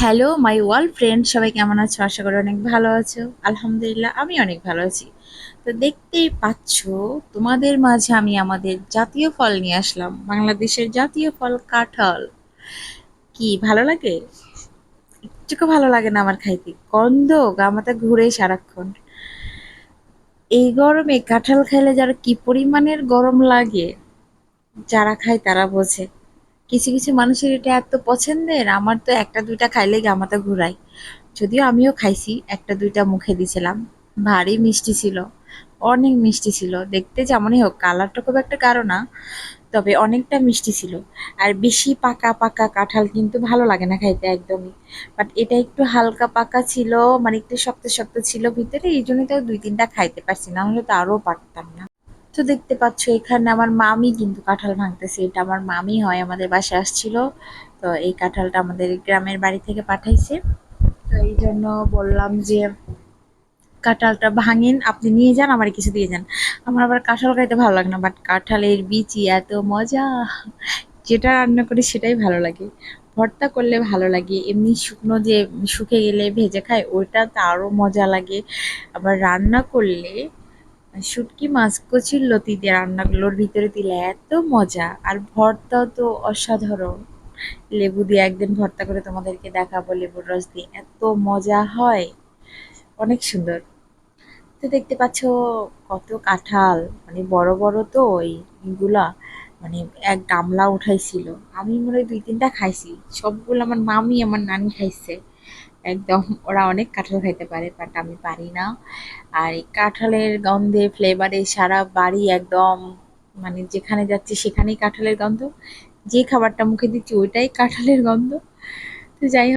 Hello my wall friend সবাই কেমন আছো? আশা করি অনেক ভালো আছো। আলহামদুলিল্লাহ আমি অনেক ভালো আছি। তো দেখতেই পাচ্ছ, তোমাদের মাঝে আমি আমাদের জাতীয় ফল নিয়ে আসলাম। বাংলাদেশের জাতীয় ফল কাঁঠাল। কি, ভালো লাগে? একটুকু ভালো লাগে না আমার খাইতে। গন্ধ গামাতে ঘুরে সারাক্ষণ। এই গরমে কাঁঠাল খাইলে যারা কি পরিমাণের গরম লাগে, যারা খায় তারা বোঝে। কিছু কিছু মানুষের এটা এত পছন্দের, আমার তো একটা দুইটা খাইলেই গামাতা ঘুরায়। যদিও আমিও খাইছি, একটা দুইটা মুখে দিছিলাম। ভারী মিষ্টি ছিল, অনেক মিষ্টি ছিল। দেখতে যেমনই হোক, কালারটা খুব একটা গাঢ় না, তবে অনেকটা মিষ্টি ছিল। আর বেশি পাকা পাকা কাঁঠাল কিন্তু ভালো লাগে না খাইতে একদমই। বাট এটা একটু হালকা পাকা ছিল মানে একটু শক্ত শক্ত ছিল ভিতরে, এই জন্য তো দুই তিনটা খাইতে পারছি, না হলে তো আরও পারতাম না। তো দেখতে পাচ্ছ, এখানে আমার মামি কিন্তু কাঁঠাল ভাঙতেছে। এটা আমার মামি হয়, আমাদের বাসায় আসছিল। তো এই কাঁঠালটা আমাদের গ্রামের বাড়ি থেকে পাঠাইছে। তো এই জন্য বললাম যে, কাঁঠালটা ভাঙেন, আপনি নিয়ে যান, আমার কিছু দিয়ে যান। আমার আবার কাঁঠাল খাইতে ভালো লাগে না বাট কাঁঠালের বিচি এত মজা। যেটা রান্না করি সেটাই ভালো লাগে। ভর্তা করলে ভালো লাগে, এমনি শুকনো যে শুকে গেলে ভেজে খায় ওইটা তো আরও মজা লাগে। আবার রান্না করলে শুটকি মাছ কচির লতি দিয়ে রান্নাগুলোর ভিতরে দিলে এত মজা। আর ভর্তাও তো অসাধারণ। লেবু দিয়ে একদিন ভর্তা করে তোমাদেরকে দেখাবো লেবুর রস দিয়ে। এত মজা হয়। অনেক সুন্দর। তো দেখতে পাচ্ছ কত কাঁঠাল। মানে বড় বড় তো এইগুলা মানে এক গামলা উঠাইছিল। আমি মনে হয় দুই তিনটা খাইছি। সবগুলো আমার মামি, আমার নানি খাইছে। একদম, ওরা অনেক কাঁঠাল খাইতে পারে বাট আমি পারি না। আর এই কাঁঠালের গন্ধে ফ্লেভারে সারা বাড়ি একদম মানে যেখানে যাচ্ছি সেখানেই কাঁঠালের গন্ধ। যে খাবারটা মুখে দিচ্ছি, ওইটাই কাঁঠালের গন্ধ। তো যাই